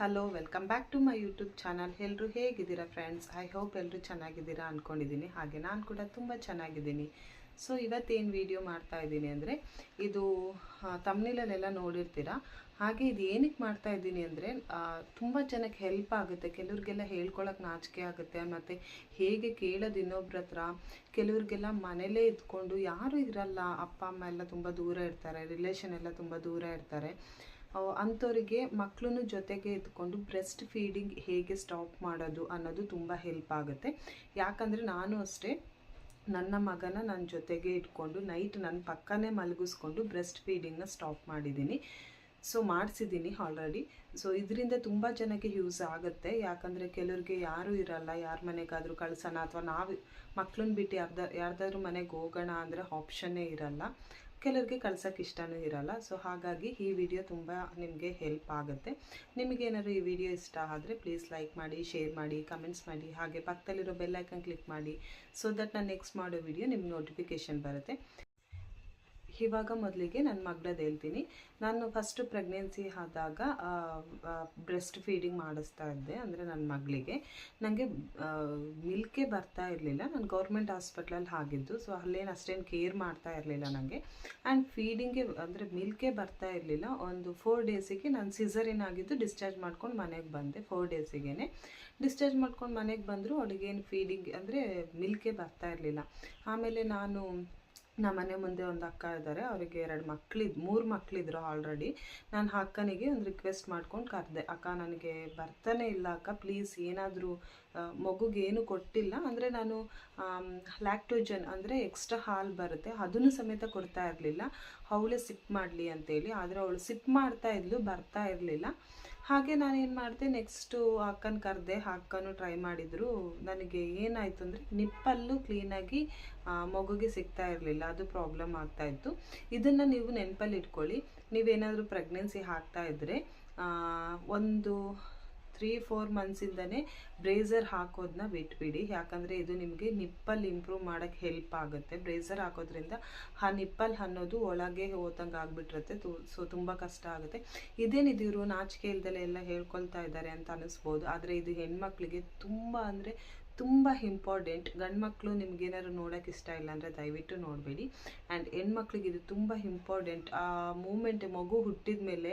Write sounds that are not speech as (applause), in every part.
Hello welcome back to my YouTube channel ಎಲ್ಲರೂ ಹೇಗಿದ್ದೀರಾ friends I hope ಎಲ್ಲರೂ ಚೆನ್ನಾಗಿದ್ದೀರಾ ಅಂದ್ಕೊಂಡಿದ್ದೀನಿ ಹಾಗೆ ನಾನು ಕೂಡ ತುಂಬ ಚೆನ್ನಾಗಿದ್ದೀನಿ. ಸೊ ಇವತ್ತೇನು ವಿಡಿಯೋ ಮಾಡ್ತಾ ಇದ್ದೀನಿ ಅಂದರೆ, ಇದು ತಮ್ಮನಿಲಲ್ಲೆಲ್ಲ ನೋಡಿರ್ತೀರಾ? ಹಾಗೆ ಇದು ಏನಕ್ಕೆ ಮಾಡ್ತಾ ಇದ್ದೀನಿ ಅಂದರೆ ತುಂಬ ಜನಕ್ಕೆ ಹೆಲ್ಪ್ ಆಗುತ್ತೆ. ಕೆಲವ್ರಿಗೆಲ್ಲ ಹೇಳ್ಕೊಳಕ್ಕೆ ನಾಚಿಕೆ ಆಗುತ್ತೆ. ಮತ್ತು ಹೇಗೆ ಕೇಳೋದು ಇನ್ನೊಬ್ರ ಹತ್ರ. ಕೆಲವ್ರಿಗೆಲ್ಲ ಮನೇಲೇ ಇದ್ಕೊಂಡು ಯಾರೂ ಇರಲ್ಲ. ಅಪ್ಪ, ಅಮ್ಮ ಎಲ್ಲ ತುಂಬ ದೂರ ಇರ್ತಾರೆ. ರಿಲೇಷನ್ ಎಲ್ಲ ತುಂಬ ದೂರ ಇರ್ತಾರೆ. ಅಂಥವ್ರಿಗೆ ಮಕ್ಕಳನ್ನು ಜೊತೆಗೆ ಇದ್ಕೊಂಡು ಬ್ರೆಸ್ಟ್ ಫೀಡಿಂಗ್ ಹೇಗೆ ಸ್ಟಾಪ್ ಮಾಡೋದು ಅನ್ನೋದು ತುಂಬ ಹೆಲ್ಪ್ ಆಗುತ್ತೆ. ಯಾಕಂದರೆ ನಾನು ಅಷ್ಟೇ ನನ್ನ ಮಗನ ನನ್ನ ಜೊತೆಗೆ ಇಟ್ಕೊಂಡು ನೈಟ್ ನನ್ನ ಪಕ್ಕನೇ ಮಲಗಿಸ್ಕೊಂಡು ಬ್ರೆಸ್ಟ್ ಫೀಡಿಂಗ್ನ ಸ್ಟಾಪ್ ಮಾಡಿದ್ದೀನಿ. ಸೊ ಮಾಡಿಸಿದ್ದೀನಿ ಆಲ್ರೆಡಿ ಸೊ ಇದರಿಂದ ತುಂಬ ಜನಕ್ಕೆ ಯೂಸ್ ಆಗುತ್ತೆ. ಯಾಕಂದರೆ ಕೆಲವ್ರಿಗೆ ಯಾರೂ ಇರಲ್ಲ. ಯಾರ ಮನೆಗಾದರೂ ಕಳ್ಸೋಣ ಅಥವಾ ನಾವು ಮಕ್ಳನ್ನ ಬಿಟ್ಟು ಯಾರ್ದ, ಯಾರ್ದಾದ್ರೂ ಮನೆಗೆ ಹೋಗೋಣ ಅಂದರೆ ಆಪ್ಷನ್ನೇ ಇರಲ್ಲ. ಕೆಲವ್ರಿಗೆ ಕಳ್ಸೋಕ್ಕೆ ಇಷ್ಟನೂ ಇರಲ್ಲ. ಸೊ ಹಾಗಾಗಿ ಈ ವಿಡಿಯೋ ತುಂಬ ನಿಮಗೆ ಹೆಲ್ಪ್ ಆಗುತ್ತೆ. ನಿಮಗೇನಾದ್ರು ಈ ವಿಡಿಯೋ ಇಷ್ಟ ಆದರೆ ಪ್ಲೀಸ್ ಲೈಕ್ ಮಾಡಿ ಶೇರ್ ಮಾಡಿ ಕಮೆಂಟ್ಸ್ ಮಾಡಿ, ಹಾಗೆ ಪಕ್ಕದಲ್ಲಿರೋ ಬೆಲ್ಲೈಕನ್ ಕ್ಲಿಕ್ ಮಾಡಿ ಸೊ ದಟ್ ನಾನು ನೆಕ್ಸ್ಟ್ ಮಾಡೋ ವಿಡಿಯೋ ನಿಮ್ಗೆ ನೋಟಿಫಿಕೇಷನ್ ಬರುತ್ತೆ. ಇವಾಗ ಮೊದಲಿಗೆ ನನ್ನ ಮಗಳದ್ದು ಹೇಳ್ತೀನಿ. ನಾನು ಫಸ್ಟು ಪ್ರೆಗ್ನೆನ್ಸಿ ಆದಾಗ ಬ್ರೆಸ್ಟ್ ಫೀಡಿಂಗ್ ಮಾಡಿಸ್ತಾ ಇದ್ದೆ ಅಂದರೆ ನನ್ನ ಮಗಳಿಗೆ. ನನಗೆ ಮಿಲ್ಕೇ ಬರ್ತಾ ಇರಲಿಲ್ಲ. ನಾನು ಗೌರ್ಮೆಂಟ್ ಹಾಸ್ಪಿಟ್ಲಲ್ಲಿ ಆಗಿದ್ದು ಸೊ ಅಲ್ಲೇನು ಅಷ್ಟೇನು ಕೇರ್ ಮಾಡ್ತಾ ಇರಲಿಲ್ಲ ನನಗೆ ಆ್ಯಂಡ್ ಫೀಡಿಂಗ್ಗೆ ಅಂದರೆ ಮಿಲ್ಕೇ ಬರ್ತಾ ಇರಲಿಲ್ಲ. ಒಂದು ಫೋರ್ ಡೇಸಿಗೆ ನಾನು ಸಿಸರಿನ್ ಆಗಿದ್ದು ಡಿಸ್ಚಾರ್ಜ್ ಮಾಡ್ಕೊಂಡು ಮನೆಗೆ ಬಂದೆ ಫೋರ್ ಡೇಸಿಗೆ ಡಿಸ್ಚಾರ್ಜ್ ಮಾಡ್ಕೊಂಡು ಮನೆಗೆ ಬಂದರು, ಅವಳಿಗೇನು ಫೀಡಿಂಗ್ ಅಂದರೆ ಮಿಲ್ಕೇ ಬರ್ತಾ ಇರಲಿಲ್ಲ. ಆಮೇಲೆ ನಾನು ನಮ್ಮ ಮನೆ ಮುಂದೆ ಒಂದು ಅಕ್ಕ ಇದ್ದಾರೆ. ಅವರಿಗೆ ಎರಡು ಮಕ್ಕಳಿದ್ ಮೂರು ಮಕ್ಕಳಿದ್ರು ಆಲ್ರೆಡಿ ನಾನು ಅಕ್ಕನಿಗೆ ಒಂದು ರಿಕ್ವೆಸ್ಟ್ ಮಾಡ್ಕೊಂಡು ಕರೆದೆ. ಅಕ್ಕ ನನಗೆ ಬರ್ತಾನೆ ಇಲ್ಲ ಅಕ್ಕ ಪ್ಲೀಸ್ ಏನಾದರೂ ಮಗುಗೇನು ಕೊಟ್ಟಿಲ್ಲ. ಅಂದರೆ ನಾನು ಲ್ಯಾಕ್ಟೋಜನ್ ಅಂದರೆ ಎಕ್ಸ್ಟ್ರಾ ಹಾಲು ಬರುತ್ತೆ. ಅದನ್ನು ಸಮೇತ ಕೊಡ್ತಾ ಇರಲಿಲ್ಲ. ಅವಳೇ ಸಿಪ್ ಮಾಡಲಿ ಅಂತೇಳಿ. ಆದರೆ ಅವಳು ಸಿಪ್ ಮಾಡ್ತಾ ಇದ್ಲು, ಬರ್ತಾ ಇರಲಿಲ್ಲ. ಹಾಗೆ ನಾನು ಏನು ಮಾಡಿದೆ ನೆಕ್ಸ್ಟು ಅಕ್ಕನ ಕರೆದೆ ಅಕ್ಕನೂ ಟ್ರೈ ಮಾಡಿದರು. ನನಗೆ ಏನಾಯಿತು ಅಂದರೆ, ನಿಪ್ಪಲ್ಲೂ ಕ್ಲೀನಾಗಿ ಮಗುಗೆ ಸಿಗ್ತಾ ಇರಲಿಲ್ಲ. ಅದು ಪ್ರಾಬ್ಲಮ್ ಆಗ್ತಾ ಇತ್ತು. ಇದನ್ನು ನೀವು ನೆನಪಲ್ಲಿ ಇಟ್ಕೊಳ್ಳಿ. ನೀವೇನಾದರೂ ಪ್ರೆಗ್ನೆನ್ಸಿ ಹಾಕ್ತಾ ಇದ್ದರೆ ಒಂದು ತ್ರೀ ಫೋರ್ ಮಂತ್ಸಿಂದನೇ ಬ್ರೇಸರ್ ಹಾಕೋದನ್ನ ಬಿಟ್ಬಿಡಿ. ಯಾಕಂದರೆ ಇದು ನಿಮಗೆ ನಿಪ್ಪಲ್ ಇಂಪ್ರೂವ್ ಮಾಡೋಕ್ಕೆ ಹೆಲ್ಪ್ ಆಗುತ್ತೆ. ಬ್ರೇಸರ್ ಹಾಕೋದ್ರಿಂದ ಆ ನಿಪ್ಪಲ್ ಅನ್ನೋದು ಒಳಗೆ ಹೋದಂಗೆ ಆಗಿಬಿಟ್ಟಿರುತ್ತೆ. ಸೊ ತುಂಬ ಕಷ್ಟ ಆಗುತ್ತೆ. ಇದೇನಿದು ಇವರು ನಾಚಿಕೆ ಇಲ್ದಲೆ ಎಲ್ಲ ಹೇಳ್ಕೊಳ್ತಾ ಇದ್ದಾರೆ ಅಂತ ಅನ್ನಿಸ್ಬೋದು ಆದರೆ ಇದು ಹೆಣ್ಮಕ್ಳಿಗೆ ತುಂಬ ಅಂದರೆ ತುಂಬ ಇಂಪಾರ್ಟೆಂಟ್ ಗಂಡು ಮಕ್ಕಳು ನಿಮ್ಗೇನಾದ್ರು ನೋಡೋಕೆ ಇಷ್ಟ ಇಲ್ಲ ಅಂದರೆ ದಯವಿಟ್ಟು ನೋಡಬೇಡಿ. ಆ್ಯಂಡ್ ಹೆಣ್ಮಕ್ಳಿಗೆ ಇದು ತುಂಬ ಇಂಪಾರ್ಟೆಂಟ್ ಆ ಮೂಮೆಂಟ್ ಮಗು ಹುಟ್ಟಿದ ಮೇಲೆ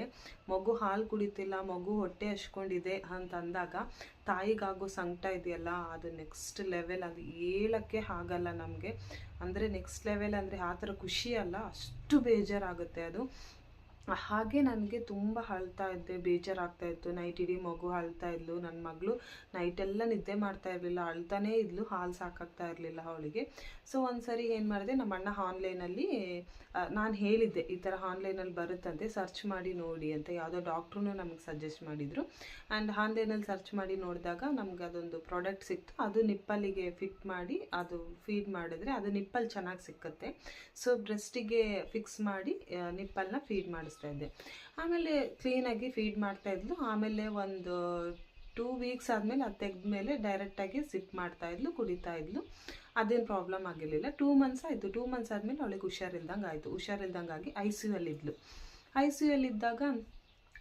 ಮಗು ಹಾಲು ಕುಡಿತಿಲ್ಲ, ಮಗು ಹೊಟ್ಟೆ ಹಚ್ಕೊಂಡಿದೆ ಅಂತ ಅಂದಾಗ ತಾಯಿಗಾಗೋ ಸಂಕಟ ಇದೆಯಲ್ಲ, ಅದು ನೆಕ್ಸ್ಟ್ ಲೆವೆಲ್ ಅದು ಹೇಳೋಕ್ಕೆ ಆಗಲ್ಲ ನಮಗೆ. ಅಂದರೆ ನೆಕ್ಸ್ಟ್ ಲೆವೆಲ್ ಅಂದರೆ ಆ ಥರ ಖುಷಿ ಅಲ್ಲ, ಅಷ್ಟು ಬೇಜಾರಾಗುತ್ತೆ ಅದು. ಹಾಗೆ ನನಗೆ ತುಂಬ ಅಳ್ತಾ ಇದ್ದೆ, ಬೇಜಾರಾಗ್ತಾ ಇತ್ತು. ನೈಟ್ ಇಡೀ ಮಗು ಅಳ್ತಾ ಇದ್ಲು ನನ್ನ ಮಗಳು ನೈಟೆಲ್ಲ ನಿದ್ದೆ ಮಾಡ್ತಾ ಇರಲಿಲ್ಲ, ಅಳ್ತಾನೇ ಇದ್ಲು, ಹಾಲು ಸಾಕಾಗ್ತಾ ಇರಲಿಲ್ಲ ಅವಳಿಗೆ. ಸೊ ಒಂದ್ಸರಿ ಏನು ಮಾಡಿದೆ, ನಮ್ಮ ಅಣ್ಣ ಆನ್ಲೈನಲ್ಲಿ ನಾನು ಹೇಳಿದ್ದೆ, ಈ ಥರ ಆನ್ಲೈನಲ್ಲಿ ಬರುತ್ತಂತೆ ಸರ್ಚ್ ಮಾಡಿ ನೋಡಿ ಅಂತ ಯಾವುದೋ ಡಾಕ್ಟ್ರೂ ನಮಗೆ ಸಜೆಸ್ಟ್ ಮಾಡಿದರು. ಆ್ಯಂಡ್ ಆನ್ಲೈನಲ್ಲಿ ಸರ್ಚ್ ಮಾಡಿ ನೋಡಿದಾಗ ನಮ್ಗೆ ಅದೊಂದು ಪ್ರಾಡಕ್ಟ್ ಸಿಕ್ತು. ಅದು ನಿಪ್ಪಲ್ಲಿಗೆ ಫಿಟ್ ಮಾಡಿ, ಅದು ಫೀಡ್ ಮಾಡಿದ್ರೆ ಅದು ನಿಪ್ಪಲ್ಲಿ ಚೆನ್ನಾಗಿ ಸಿಕ್ಕುತ್ತೆ. ಸೊ ಬ್ರೆಸ್ಟಿಗೆ ಫಿಕ್ಸ್ ಮಾಡಿ ನಿಪ್ಪಲ್ನ ಫೀಡ್ ಮಾಡಿಸ್ತಾ ಇದ್ದೆ ಆಮೇಲೆ ಕ್ಲೀನಾಗಿ ಫೀಡ್ ಮಾಡ್ತಾ ಇದ್ಲು. ಆಮೇಲೆ ಒಂದು ಟೂ ವೀಕ್ಸ್ ಆದಮೇಲೆ ಅದು ತೆಗೆದ್ಮೇಲೆ ಡೈರೆಕ್ಟಾಗಿ ಸಿಪ್ ಮಾಡ್ತಾ ಇದ್ಲು, ಕುಡಿತಾ ಇದ್ಲು. ಅದೇನು ಪ್ರಾಬ್ಲಮ್ ಆಗಿರಲಿಲ್ಲ. ಟೂ ಮಂತ್ಸ್ ಆಯಿತು. ಟೂ ಮಂತ್ಸ್ ಆದಮೇಲೆ ಅವಳಿಗೆ ಹುಷಾರಿಲ್ದಂಗೆ ಆಯಿತು. ಹುಷಾರಿಲ್ದಂಗೆ ಆಗಿ ಐ ಸಿ ಯುಲ್ಲಿದ್ಲು ಐ ಸಿ ಯುಲ್ಲಿದ್ದಾಗ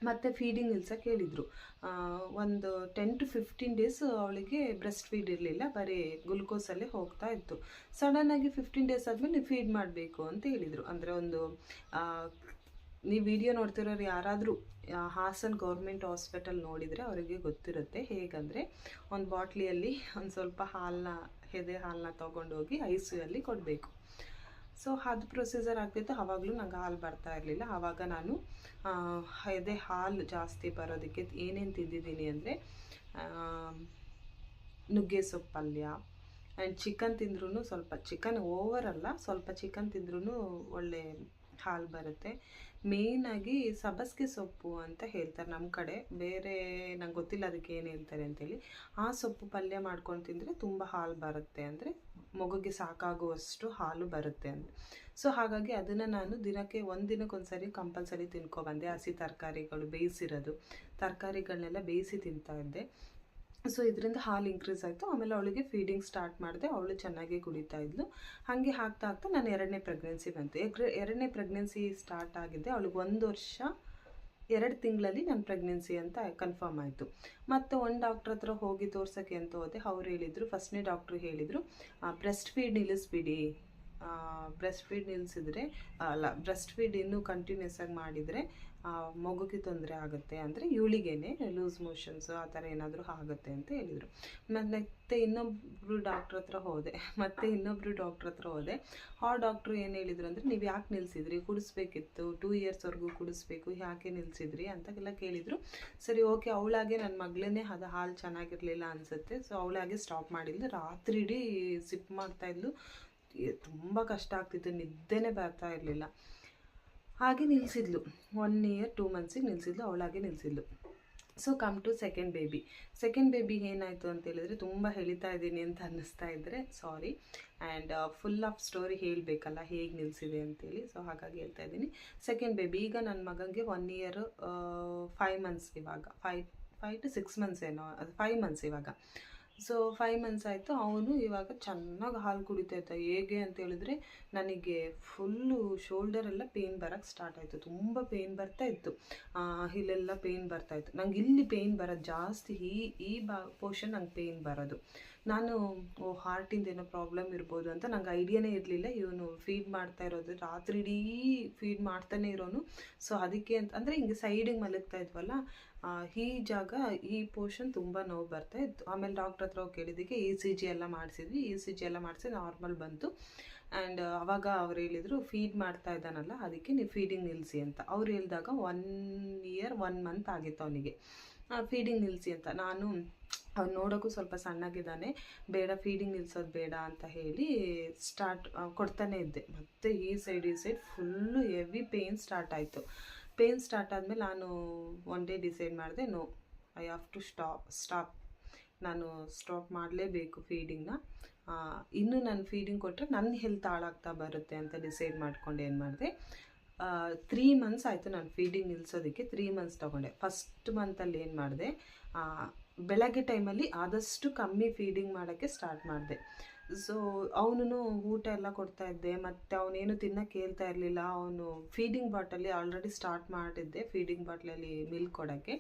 ಮತ್ತೆ ಫೀಡಿಂಗ್ ನಿಲ್ಸಕ್ಕೆ ಹೇಳಿದರು ಒಂದು ಟೆನ್ ಟು ಫಿಫ್ಟೀನ್ ಡೇಸ್ ಅವಳಿಗೆ ಬ್ರೆಸ್ಟ್ ಫೀಡ್ ಇರಲಿಲ್ಲ. ಬರೀ ಗ್ಲುಕೋಸಲ್ಲೇ ಹೋಗ್ತಾ ಇತ್ತು. ಸಡನ್ನಾಗಿ ಫಿಫ್ಟೀನ್ ಡೇಸ್ ಆದಮೇಲೆ ಫೀಡ್ ಮಾಡಬೇಕು ಅಂತ ಹೇಳಿದರು. ಅಂದರೆ ಒಂದು ನೀವು ವಿಡಿಯೋ ನೋಡ್ತಿರೋರು ಯಾರಾದರೂ ಹಾಸನ್ ಗೌರ್ಮೆಂಟ್ ಹಾಸ್ಪಿಟಲ್ ನೋಡಿದರೆ ಅವರಿಗೆ ಗೊತ್ತಿರುತ್ತೆ. ಹೇಗಂದರೆ, ಒಂದು ಬಾಟ್ಲಿಯಲ್ಲಿ ಒಂದು ಸ್ವಲ್ಪ ಹಾಲನ್ನ ಎದೆ ಹಾಲನ್ನ ತೊಗೊಂಡೋಗಿ ಐಸಿಯಲ್ಲಿ ಕೊಡಬೇಕು. ಸೊ, ಅದು ಪ್ರೊಸೀಜರ್ ಆಗ್ತಿತ್ತು. ಆವಾಗಲೂ ನಂಗೆ ಹಾಲು ಬರ್ತಾ ಇರಲಿಲ್ಲ. ಆವಾಗ ನಾನು ಎದೆ ಹಾಲು ಜಾಸ್ತಿ ಬರೋದಕ್ಕೆ ಏನೇನು ತಿಂದಿದ್ದೀನಿ ಅಂದರೆ ನುಗ್ಗೆ ಸೊಪ್ಪು ಪಲ್ಯ ಆ್ಯಂಡ್ ಚಿಕನ್ ತಿಂದ್ರೂ ಸ್ವಲ್ಪ, ಚಿಕನ್ ಓವರ್ ಅಲ್ಲ, ಸ್ವಲ್ಪ ಚಿಕನ್ ತಿಂದ್ರೂ ಒಳ್ಳೆ ಹಾಲು ಬರುತ್ತೆ. ಮೇಯ್ನಾಗಿ ಸಬಸ್ಗೆ ಸೊಪ್ಪು ಅಂತ ಹೇಳ್ತಾರೆ ನಮ್ಮ ಕಡೆ. ಬೇರೆ ನಂಗೆ ಗೊತ್ತಿಲ್ಲ ಅದಕ್ಕೆ ಏನು ಹೇಳ್ತಾರೆ ಅಂತೇಳಿ. ಆ ಸೊಪ್ಪು ಪಲ್ಯ ಮಾಡ್ಕೊಂಡು ತಿಂದರೆ ತುಂಬ ಹಾಲು ಬರುತ್ತೆ ಅಂದರೆ ಮಗುಗೆ ಸಾಕಾಗುವಷ್ಟು ಹಾಲು ಬರುತ್ತೆ ಅಂತ. ಸೊ ಹಾಗಾಗಿ ಅದನ್ನು ನಾನು ದಿನಕ್ಕೆ ಒಂದು ದಿನಕ್ಕೊಂದ್ಸರಿ ಕಂಪಲ್ಸರಿ ತಿನ್ಕೊಬಂದೆ. ಹಸಿ ತರಕಾರಿಗಳು ಬೇಯಿಸಿರೋದು. ತರಕಾರಿಗಳನ್ನೆಲ್ಲ ಬೇಯಿಸಿ ತಿಂತಾ ಇದ್ದೆ. ಸೊ ಇದರಿಂದ ಹಾಲು ಇನ್ಕ್ರೀಸ್ ಆಯಿತು. ಆಮೇಲೆ ಅವಳಿಗೆ ಫೀಡಿಂಗ್ ಸ್ಟಾರ್ಟ್ ಮಾಡಿದೆ. ಅವಳು ಚೆನ್ನಾಗಿ ಕುಡಿತಾ ಇದ್ಲು. ಹಾಗೆ ಹಾಕ್ತಾ ಹಾಕ್ತಾ ನಾನು ಎರಡನೇ ಪ್ರೆಗ್ನೆನ್ಸಿ ಬಂತು. ಎರಡನೇ ಪ್ರೆಗ್ನೆನ್ಸಿ ಸ್ಟಾರ್ಟ್ ಆಗಿದ್ದೆ ಅವಳಿಗೆ ಒಂದು ವರ್ಷ, ಎರಡು ತಿಂಗಳಲ್ಲಿ ನನ್ನ ಪ್ರೆಗ್ನೆನ್ಸಿ ಅಂತ ಕನ್ಫರ್ಮ್ ಆಯಿತು. ಮತ್ತು ಒಂದು ಡಾಕ್ಟ್ರ್ ಹತ್ರ ಹೋಗಿ ತೋರ್ಸೋಕ್ಕೆ ಅಂತ ಹೋದೆ. ಅವ್ರು ಹೇಳಿದರು ಫಸ್ಟ್ನೇ ಡಾಕ್ಟ್ರು ಹೇಳಿದರು ಬ್ರೆಸ್ಟ್ ಫೀಡ್ ನಿಲ್ಲಿಸ್ಬಿಡಿ. ಬ್ರೆಸ್ಟ್ ಫೀಡ್ ನಿಲ್ಲಿಸಿದ್ರೆ ಅಲ್ಲ ಬ್ರೆಸ್ಟ್ ಫೀಡ್ ಇನ್ನೂ ಕಂಟಿನ್ಯೂಸ್ ಆಗಿ ಮಾಡಿದರೆ ಮಗುಗೆ ತೊಂದರೆ ಆಗುತ್ತೆ ಅಂದರೆ ಇವಳಿಗೇನೆ ಲೂಸ್ ಮೋಷನ್ಸು ಆ ಥರ ಏನಾದರೂ ಆಗುತ್ತೆ ಅಂತ ಹೇಳಿದರು. ಮತ್ತೆ ಇನ್ನೊಬ್ಬರು ಡಾಕ್ಟ್ರ್ ಹತ್ರ ಹೋದೆ. ಮತ್ತೆ ಇನ್ನೊಬ್ಬರು ಡಾಕ್ಟ್ರ್ ಹತ್ರ ಹೋದೆ. ಆ ಡಾಕ್ಟ್ರು ಏನು ಹೇಳಿದ್ರು ಅಂದರೆ, ನೀವು ಯಾಕೆ ನಿಲ್ಲಿಸಿದ್ರಿ ಕುಡಿಸ್ಬೇಕಿತ್ತು. ಟೂ ಇಯರ್ಸ್ವರೆಗೂ ಕುಡಿಸ್ಬೇಕು. ಯಾಕೆ ನಿಲ್ಲಿಸಿದ್ರಿ ಅಂತೆಲ್ಲ ಕೇಳಿದರು. ಸರಿ ಓಕೆ ಅವಳಾಗೆ ನನ್ನ ಮಗಳೇ ಅದು ಹಾಲು ಚೆನ್ನಾಗಿರಲಿಲ್ಲ ಅನಿಸುತ್ತೆ. ಸೊ ಅವಳಾಗೆ ಸ್ಟಾಪ್ ಮಾಡಿದ್ಲು. ರಾತ್ರಿ ಇಡೀ ಸಿಪ್ ಮಾಡ್ತಾಯಿದ್ಲು ತುಂಬ ಕಷ್ಟ ಆಗ್ತಿತ್ತು. ನಿದ್ದೆನೇ ಬರ್ತಾ ಇರಲಿಲ್ಲ. ಹಾಗೆ ನಿಲ್ಲಿಸಿದ್ಲು ಒನ್ ಇಯರ್ ಟೂ ಮಂತ್ಸಿಗೆ ನಿಲ್ಲಿಸಿದ್ಲು ಅವಳಾಗೆ ನಿಲ್ಲಿಸಿದ್ಲು so come to second baby second baby ಏನಾಯಿತು ಅಂತ ಹೇಳಿದ್ರೆ, ತುಂಬ ಹೇಳ್ತಾ ಇದ್ದೀನಿ ಅಂತ ಅನ್ನಿಸ್ತಾ ಇದ್ದರೆ sorry and full of story ಹೇಳಬೇಕಲ್ಲ, ಹೇಗೆ ನಿಲ್ಲಿಸಿದೆ ಅಂತೇಳಿ ಸೊ ಹಾಗಾಗಿ ಹೇಳ್ತಾ ಇದ್ದೀನಿ. ಸೆಕೆಂಡ್ ಬೇಬಿ ಈಗ ನನ್ನ ಮಗನಿಗೆ ಒನ್ ಇಯರ್ ಫೈವ್ ಮಂತ್ಸ್ ಇವಾಗ. Five five to six months ಏನೋ, ಅದು ಫೈವ್ ಮಂತ್ಸ್ ಇವಾಗ. ಸೊ ಫೈವ್ ಮಂತ್ಸ್ ಆಯಿತು, ಅವನು ಇವಾಗ ಚೆನ್ನಾಗಿ ಹಾಲು ಕುಡಿತಾ ಇತ್ತು ಹೇಗೆ ಅಂತ ಹೇಳಿದ್ರೆ, ನನಗೆ ಫುಲ್ಲು ಶೋಲ್ಡರೆಲ್ಲ ಪೇಯ್ನ್ ಬರೋಕ್ಕೆ ಸ್ಟಾರ್ಟ್ ಆಯಿತು. ತುಂಬ ಪೇಯ್ನ್ ಬರ್ತಾ ಇತ್ತು. ಇಲ್ಲೆಲ್ಲ ಪೇಯ್ನ್ ಬರ್ತಾ ಇತ್ತು. ನಂಗೆ ಇಲ್ಲಿ ಪೇಯ್ನ್ ಬರೋದು ಜಾಸ್ತಿ ಈ ಈ ಬಾ ಪೋರ್ಷನ್ ನಂಗೆ ಪೇಯ್ನ್ ಬರೋದು. ನಾನು ಹಾರ್ಟಿಂದ ಏನೋ ಪ್ರಾಬ್ಲಮ್ ಇರ್ಬೋದು ಅಂತ ನಂಗೆ ಐಡಿಯಾನೇ ಇರಲಿಲ್ಲ. ಇವನು ಫೀಡ್ ಮಾಡ್ತಾ ಇರೋದು, ರಾತ್ರಿ ಇಡೀ ಫೀಡ್ ಮಾಡ್ತಾನೆ ಇರೋನು. ಸೊ ಅದಕ್ಕೆ ಅಂತ, ಅಂದರೆ ಹಿಂಗೆ ಸೈಡಿಗೆ ಮಲಗ್ತಾ ಇದ್ವಲ್ಲ ಈ ಜಾಗ, ಈ ಪೋರ್ಷನ್ ತುಂಬ ನೋವು ಬರ್ತಾ ಇತ್ತು. ಆಮೇಲೆ ಡಾಕ್ಟ್ರ್ ಹತ್ರ ಹೋಗಿ ಕೇಳಿದ್ದಕ್ಕೆ ಇ ಸಿ ಜಿ ಎಲ್ಲ ಮಾಡಿಸಿದ್ವಿ, ಇ ಸಿ ಜಿ ಎಲ್ಲ ಮಾಡಿಸಿ ನಾರ್ಮಲ್ ಬಂತು. ಆ್ಯಂಡ್ ಅವಾಗ ಅವ್ರು ಹೇಳಿದರು ಫೀಡ್ ಮಾಡ್ತಾ ಇದ್ದಾನಲ್ಲ, ಅದಕ್ಕೆ ನೀವು ಫೀಡಿಂಗ್ ನಿಲ್ಲಿಸಿ ಅಂತ. ಅವ್ರು ಹೇಳಿದಾಗ ಒನ್ ಇಯರ್ ಒನ್ ಮಂತ್ ಆಗಿತ್ತು ಅವನಿಗೆ. ಫೀಡಿಂಗ್ ನಿಲ್ಲಿಸಿ ಅಂತ. ನಾನು, ಅವ್ನು ನೋಡೋಕ್ಕೂ ಸ್ವಲ್ಪ ಸಣ್ಣಗಿದ್ದಾನೆ. ಬೇಡ ಫೀಡಿಂಗ್ ನಿಲ್ಸೋದು ಬೇಡ ಅಂತ ಹೇಳಿ ಸ್ಟಾರ್ಟ್ ಕೊಡ್ತಾನೆ ಇದ್ದೆ. ಮತ್ತು ಈ ಸೈಡ್ ಈ side full heavy pain start ಆಯಿತು. ಪೇಯ್ನ್ ಸ್ಟಾರ್ಟ್ ಆದಮೇಲೆ ನಾನು ಒನ್ ಡೇ ಡಿಸೈಡ್ ಮಾಡಿದೆ no I have to stop stop ನಾನು ಸ್ಟಾಪ್ ಮಾಡಲೇಬೇಕು ಫೀಡಿಂಗ್ನ ಇನ್ನೂ ನಾನು ಫೀಡಿಂಗ್ ಕೊಟ್ಟರೆ ನನ್ನ ಹೆಲ್ತ್ ಹಾಳಾಗ್ತಾ ಬರುತ್ತೆ ಅಂತ ಡಿಸೈಡ್ ಮಾಡ್ಕೊಂಡು ಏನು ಮಾಡಿದೆ? ತ್ರೀ ಮಂತ್ಸ್ ಆಯಿತು ನಾನು ಫೀಡಿಂಗ್ ನಿಲ್ಲಿಸೋದಕ್ಕೆ ತ್ರೀ ಮಂತ್ಸ್ ತೊಗೊಂಡೆ. ಫಸ್ಟ್ ಮಂತಲ್ಲಿ ಏನು ಮಾಡಿದೆ? ಬೆಳಗ್ಗೆ ಟೈಮಲ್ಲಿ ಆದಷ್ಟು ಕಮ್ಮಿ ಫೀಡಿಂಗ್ ಮಾಡೋಕ್ಕೆ ಸ್ಟಾರ್ಟ್ ಮಾಡಿದೆ. ಸೊ ಅವನು ಊಟ ಎಲ್ಲ ಕೊಡ್ತಾ ಇದ್ದೆ. ಮತ್ತು ಅವನೇನು ತಿನ್ನೋಕ್ಕೆ ಹೇಳ್ತಾ ಇರಲಿಲ್ಲ. ಅವನು ಫೀಡಿಂಗ್ ಬಾಟಲಿ ಆಲ್ರೆಡಿ ಸ್ಟಾರ್ಟ್ ಮಾಡಿದ್ದೆ ಫೀಡಿಂಗ್ ಬಾಟ್ಲಲ್ಲಿ ಮಿಲ್ಕ್ ಕೊಡೋಕ್ಕೆ.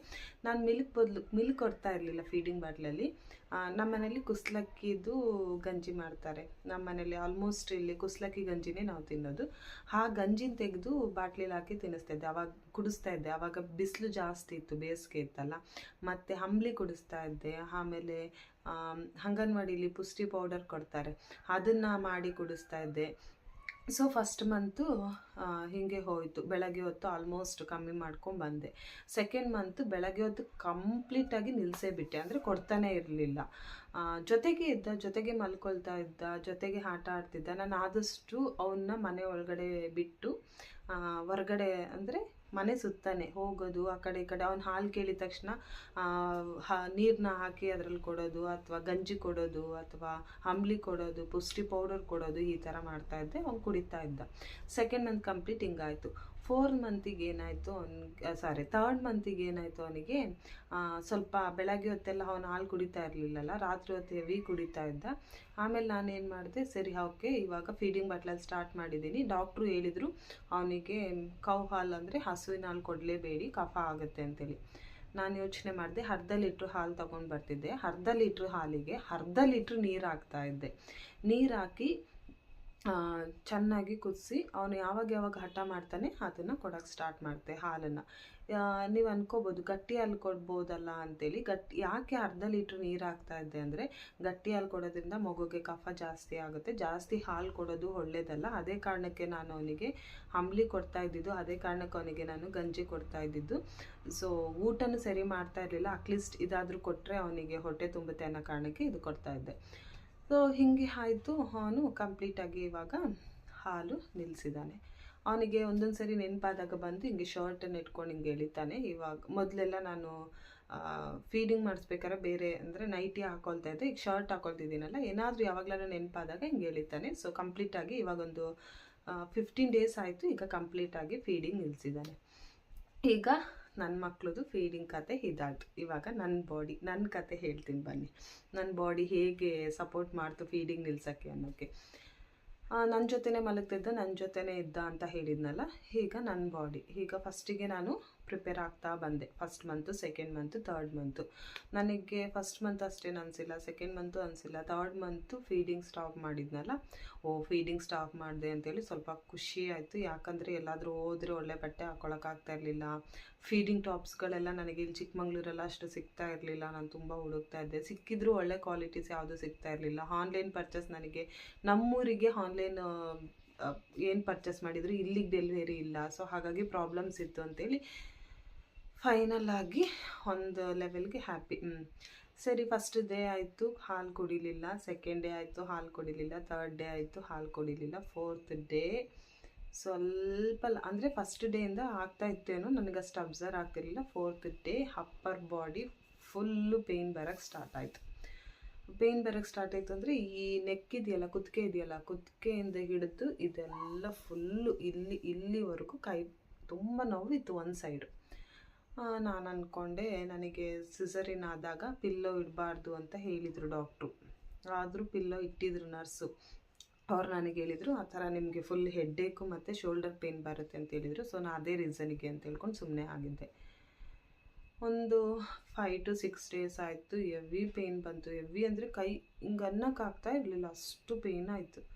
ನಾನು ಮಿಲ್ಕ್ ಬದಲು ಮಿಲ್ಕ್ ಕೊಡ್ತಾ ಇರಲಿಲ್ಲ ಫೀಡಿಂಗ್ ಬಾಟ್ಲಲ್ಲಿ ನಮ್ಮ ಮನೇಲಿ ಕುಸ್ಲಕ್ಕಿದು ಗಂಜಿ ಮಾಡ್ತಾರೆ. ನಮ್ಮ ಮನೇಲಿ ಆಲ್ಮೋಸ್ಟ್ ಇಲ್ಲಿ ಕುಸ್ಲಕ್ಕಿ ಗಂಜಿನೇ ನಾವು ತಿನ್ನೋದು. ಆ ಗಂಜಿನ ತೆಗೆದು ಬಾಟ್ಲಿಲಿ ಹಾಕಿ ತಿನ್ನಿಸ್ತಾ ಇದ್ದೆ. ಅವಾಗ ಕುಡಿಸ್ತಾ ಇದ್ದೆ. ಆವಾಗ ಬಿಸಿಲು ಜಾಸ್ತಿ ಇತ್ತು, ಬೇಸಿಗೆ ಇತ್ತಲ್ಲ. ಮತ್ತು ಹಂಬ್ಲಿ ಕುಡಿಸ್ತಾ ಇದ್ದೆ. ಆಮೇಲೆ ಅಂಗನವಾಡಿಲಿ ಪುಷ್ಟಿ ಪೌಡರ್ ಕೊಡ್ತಾರೆ. ಅದನ್ನು ಮಾಡಿ ಕುಡಿಸ್ತಾ ಇದ್ದೆ. ಸೊ ಫಸ್ಟ್ ಮಂತು ಹೀಗೆ ಹೋಯಿತು. ಬೆಳಗ್ಗೆ ಹೊತ್ತು ಆಲ್ಮೋಸ್ಟ್ ಕಮ್ಮಿ ಮಾಡ್ಕೊಂಡು ಬಂದೆ. ಸೆಕೆಂಡ್ ಮಂತು ಬೆಳಗ್ಗೆ ಹೊತ್ತು ಕಂಪ್ಲೀಟಾಗಿ ನಿಲ್ಲಿಸೇ ಬಿಟ್ಟೆ. ಅಂದರೆ ಕೊಡ್ತಾನೆ ಇರಲಿಲ್ಲ. ಜೊತೆಗೆ ಇದ್ದ, ಜೊತೆಗೆ ಮಲ್ಕೊಳ್ತಾ ಇದ್ದ, ಜೊತೆಗೆ ಆಟ ಆಡ್ತಿದ್ದ. ನಾನು ಆದಷ್ಟು ಅವನ್ನ ಮನೆ ಒಳಗಡೆ ಬಿಟ್ಟು ಹೊರಗಡೆ ಅಂದರೆ ಮನೆ ಸುತ್ತಾನೆ, ಹೋಗೋದು, ಆ ಕಡೆ, ಈ ಕಡೆ. ಅವ್ನು ಹಾಲು ಕೇಳಿದ ತಕ್ಷಣ ನೀರನ್ನ ಹಾಕಿ ಅದರಲ್ಲಿ ಕೊಡೋದು, ಅಥವಾ ಗಂಜಿ ಕೊಡೋದು, ಅಥವಾ ಅಂಬ್ಲಿ ಕೊಡೋದು, ಪುಷ್ಟಿ ಪೌಡರ್ ಕೊಡೋದು ಈ ಥರ ಮಾಡ್ತಾ ಇದ್ದೆ, ಅವ್ನು ಕುಡಿತಾ ಇದ್ದ. ಸೆಕೆಂಡ್ ಮಂತ್ ಕಂಪ್ಲೀಟ್ ಹಿಂಗಾಯಿತು. ಫೋರ್ ಮಂತಿಗೆ ಏನಾಯಿತು ಅವ್ನಿಗೆ ಸಾರಿ ತರ್ಡ್ ಮಂತಿಗೆ ಏನಾಯಿತು ಅವನಿಗೆ ಸ್ವಲ್ಪ ಬೆಳಗ್ಗೆ ಹೊತ್ತೆಲ್ಲ ಅವನು ಹಾಲು ಕುಡಿತಾ ಇರಲಿಲ್ಲಲ್ಲ, ರಾತ್ರಿ ಹೊತ್ತು ಹೆವಿ ಕುಡಿತಾ ಇದ್ದ. ಆಮೇಲೆ ನಾನು ಏನು ಮಾಡಿದೆ, ಸರಿ ಓಕೆ ಇವಾಗ ಫೀಡಿಂಗ್ ಬಾಟ್ಲಲ್ಲಿ ಸ್ಟಾರ್ಟ್ ಮಾಡಿದ್ದೀನಿ. ಡಾಕ್ಟ್ರು ಹೇಳಿದರು, ಅವನಿಗೆ ಕೌ ಹಾಲು ಅಂದರೆ ಹಸುವಿನ ಹಾಲು ಕೊಡಲೇಬೇಡಿ, ಕಫ ಆಗುತ್ತೆ ಅಂತೇಳಿ. ನಾನು ಯೋಚನೆ ಮಾಡಿದೆ, ಅರ್ಧ ಲೀಟ್ರ್ ಹಾಲು ತೊಗೊಂಡು ಬರ್ತಿದ್ದೆ. ಅರ್ಧ ಲೀಟ್ರ್ ಹಾಲಿಗೆ ಅರ್ಧ ಲೀಟ್ರ್ ನೀರು ಹಾಕ್ತಾ ಇದ್ದೆ. ನೀರು ಹಾಕಿ ಚೆನ್ನಾಗಿ ಕುದಿಸಿ ಅವನು ಯಾವಾಗ ಯಾವಾಗ ಹಠ ಮಾಡ್ತಾನೆ ಅದನ್ನು ಕೊಡೋಕ್ಕೆ ಸ್ಟಾರ್ಟ್ ಮಾಡ್ತೆ ಹಾಲನ್ನು. ನೀವು ಅನ್ಕೋಬೋದು, ಗಟ್ಟಿ ಹಾಲು ಕೊಡ್ಬೋದಲ್ಲ ಅಂತೇಳಿ ಗಟ್ಟಿ, ಯಾಕೆ ಅರ್ಧ ಲೀಟ್ರ್ ನೀರು ಹಾಕ್ತಾ ಇದ್ದೆ ಅಂದರೆ ಗಟ್ಟಿ ಹಾಲು ಕೊಡೋದ್ರಿಂದ ಮಗುಗೆ ಕಫ ಜಾಸ್ತಿ ಆಗುತ್ತೆ, ಜಾಸ್ತಿ ಹಾಲು ಕೊಡೋದು ಒಳ್ಳೇದಲ್ಲ. ಅದೇ ಕಾರಣಕ್ಕೆ ನಾನು ಅವನಿಗೆ ಅಂಬ್ಲಿ ಕೊಡ್ತಾ ಇದ್ದಿದ್ದು, ಅದೇ ಕಾರಣಕ್ಕೆ ಅವನಿಗೆ ನಾನು ಗಂಜಿ ಕೊಡ್ತಾ ಇದ್ದಿದ್ದು. ಸೊ ಊಟನೂ ಸರಿ ಮಾಡ್ತಾ ಇರಲಿಲ್ಲ ಅಟ್ಲೀಸ್ಟ್ ಇದಾದರೂ ಕೊಟ್ಟರೆ ಅವನಿಗೆ ಹೊಟ್ಟೆ ತುಂಬುತ್ತೆ ಅನ್ನೋ ಕಾರಣಕ್ಕೆ ಇದು ಕೊಡ್ತಾ ಇದ್ದೆ. ಸೊ ಹೀಗೆ ಆಯಿತು. ಅವನು ಕಂಪ್ಲೀಟಾಗಿ ಇವಾಗ ಹಾಲು ನಿಲ್ಲಿಸಿದ್ದಾನೆ ಅವನಿಗೆ ಒಂದೊಂದು ಸರಿ ನೆನಪಾದಾಗ ಬಂದು ಹಿಂಗೆ ಶರ್ಟನ್ನು ಇಟ್ಕೊಂಡು ಹಿಂಗೆ ಎಳಿತಾನೆ. ಇವಾಗ ಮೊದಲೆಲ್ಲ ನಾನು ಫೀಡಿಂಗ್ ಮಾಡಿಸ್ಬೇಕಾದ್ರೆ ಬೇರೆ ಅಂದರೆ ನೈಟಿ ಹಾಕೊಳ್ತಾ ಇದ್ದೆ. ಈಗ ಶರ್ಟ್ ಹಾಕೊಳ್ತಿದ್ದೀನಲ್ಲ, ಏನಾದರೂ ಯಾವಾಗಲಾದ್ರೂ ನೆನಪಾದಾಗ ಹಿಂಗೆ ಎಳಿತಾನೆ. ಸೊ ಕಂಪ್ಲೀಟಾಗಿ ಇವಾಗೊಂದು ಫಿಫ್ಟೀನ್ ಡೇಸ್ ಆಯಿತು. ಈಗ ಕಂಪ್ಲೀಟಾಗಿ ಫೀಡಿಂಗ್ ನಿಲ್ಲಿಸಿದ್ದಾನೆ ಈಗ ನನ್ನ ಮಕ್ಳದು ಫೀಡಿಂಗ್ ಕತೆ ಇದಾಯ್ತು. ಇವಾಗ ನನ್ನ ಬಾಡಿ ನನ್ನ ಕತೆ ಹೇಳ್ತೀನಿ ಬನ್ನಿ. ನನ್ನ ಬಾಡಿ ಹೇಗೆ ಸಪೋರ್ಟ್ ಮಾಡ್ತು ಫೀಡಿಂಗ್ ನಿಲ್ಸೋಕ್ಕೆ ಅನ್ನೋಕ್ಕೆ. ನನ್ನ ಜೊತೆನೇ ಮಲಗ್ತಿದ್ದ ನನ್ನ ಜೊತೆನೇ ಇದ್ದ ಅಂತ ಹೇಳಿದ್ನಲ್ಲ, ಈಗ ನನ್ನ ಬಾಡಿ ಈಗ ಫಸ್ಟಿಗೆ ನಾನು ಪ್ರಿಪೇರ್ ಆಗ್ತಾ ಬಂದೆ. First month second month third month ನನಗೆ ಫಸ್ಟ್ ಮಂತ್ ಅಷ್ಟೇನು ಅನಿಸಿಲ್ಲ ಸೆಕೆಂಡ್ ಮಂತು ಅನಿಸಿಲ್ಲ. ತರ್ಡ್ ಮಂತು ಫೀಡಿಂಗ್ ಸ್ಟಾಪ್ ಮಾಡಿದ್ನಲ್ಲ, ಓ ಫೀಡಿಂಗ್ ಸ್ಟಾಪ್ ಮಾಡಿದೆ ಅಂತೇಳಿ ಸ್ವಲ್ಪ ಖುಷಿ ಆಯಿತು. ಯಾಕಂದರೆ ಎಲ್ಲಾದರೂ ಹೋದರೆ ಒಳ್ಳೆ ಬಟ್ಟೆ ಹಾಕ್ಕೊಳಕ್ಕಾಗ್ತಾ ಇರಲಿಲ್ಲ. ಫೀಡಿಂಗ್ ಟಾಪ್ಸ್ಗಳೆಲ್ಲ ನನಗೆ ಇಲ್ಲಿ ಚಿಕ್ಕಮಂಗ್ಳೂರೆಲ್ಲ ಅಷ್ಟು ಸಿಗ್ತಾ ಇರಲಿಲ್ಲ. ನಾನು ತುಂಬ ಹುಡುಕ್ತಾ ಇದ್ದೆ. ಸಿಕ್ಕಿದ್ರೂ ಒಳ್ಳೆ ಕ್ವಾಲಿಟೀಸ್ ಯಾವುದೂ ಸಿಗ್ತಾ ಇರಲಿಲ್ಲ. ಆನ್ಲೈನ್ ಪರ್ಚೇಸ್ ನನಗೆ ನಮ್ಮೂರಿಗೆ ಆನ್ಲೈನ್ ಏನು ಪರ್ಚೇಸ್ ಮಾಡಿದರೂ ಇಲ್ಲಿಗೆ ಡೆಲಿವರಿ ಇಲ್ಲ. ಸೊ ಹಾಗಾಗಿ ಪ್ರಾಬ್ಲಮ್ಸ್ ಇತ್ತು ಅಂತೇಳಿ ಫೈನಲ್ ಆಗಿ ಒಂದು ಲೆವೆಲ್ಗೆ ಹ್ಯಾಪಿ ಸರಿ ಫಸ್ಟ್ ಡೇ ಆಯಿತು, ಹಾಲು ಕುಡಿಲಿಲ್ಲ. ಸೆಕೆಂಡ್ ಡೇ ಆಯಿತು, ಹಾಲು ಕುಡಿಲಿಲ್ಲ. ತರ್ಡ್ ಡೇ ಆಯಿತು, ಹಾಲು ಕುಡಿಲಿಲ್ಲ. ಫೋರ್ತ್ ಡೇ ಸ್ವಲ್ಪ ಅಂದರೆ ಫಸ್ಟ್ ಡೇಯಿಂದ ಆಗ್ತಾ ಇತ್ತೇನೋ, ನನಗೆ ಅಷ್ಟು ಅಬ್ಸರ್ವ್ ಆಗ್ತಿರಲಿಲ್ಲ. Fourth day upper body full pain ಬರೋಕ್ಕೆ ಸ್ಟಾರ್ಟ್ ಆಯಿತು. ಪೇಯ್ನ್ ಬರೋಕ್ಕೆ ಸ್ಟಾರ್ಟ್ ಆಯಿತು ಅಂದರೆ ಈ ನೆಕ್ ಇದೆಯಲ್ಲ, ಕುತ್ತಿಗೆ ಇದೆಯಲ್ಲ, ಕುತ್ತಿಗೆಯಿಂದ ಹಿಡಿದು ಇದೆಲ್ಲ ಫುಲ್ಲು ಇಲ್ಲಿ, ಇಲ್ಲಿವರೆಗೂ ಕೈ ತುಂಬ ನೋವು ಇತ್ತು ಒಂದು ಸೈಡು ನಾನು ಅಂದ್ಕೊಂಡೆ ನನಗೆ ಸಿಸರಿನ್ ಆದಾಗ ಪಿಲ್ಲೋ ಇಡಬಾರ್ದು ಅಂತ ಹೇಳಿದರು ಡಾಕ್ಟ್ರು. ಆದರೂ ಪಿಲ್ಲೋ ಇಟ್ಟಿದ್ರು ನರ್ಸು. ಅವ್ರು ನನಗೆ ಹೇಳಿದರು, ಆ ಥರ ನಿಮಗೆ ಫುಲ್ ಹೆಡ್ಡೇಕು ಮತ್ತು ಶೋಲ್ಡರ್ ಪೇನ್ ಬರುತ್ತೆ ಅಂತ ಹೇಳಿದರು. ಸೊ ನಾನು ಅದೇ ರೀಸನಿಗೆ ಅಂತ ಹೇಳ್ಕೊಂಡು ಸುಮ್ಮನೆ ಆಗಿದ್ದೆ. ಒಂದು ಫೈ ಟು ಸಿಕ್ಸ್ ಡೇಸ್ ಆಯಿತು. ಎವಿ ಪೇಯ್ನ್ ಬಂತು. ಎವಿ ಅಂದರೆ ಕೈ ಹಿಂಗೆ ಅನ್ನೋಕ್ಕಾಗ್ತಾ ಇರಲಿಲ್ಲ. ಅಷ್ಟು ಪೇಯ್ನ್ ಆಯಿತು.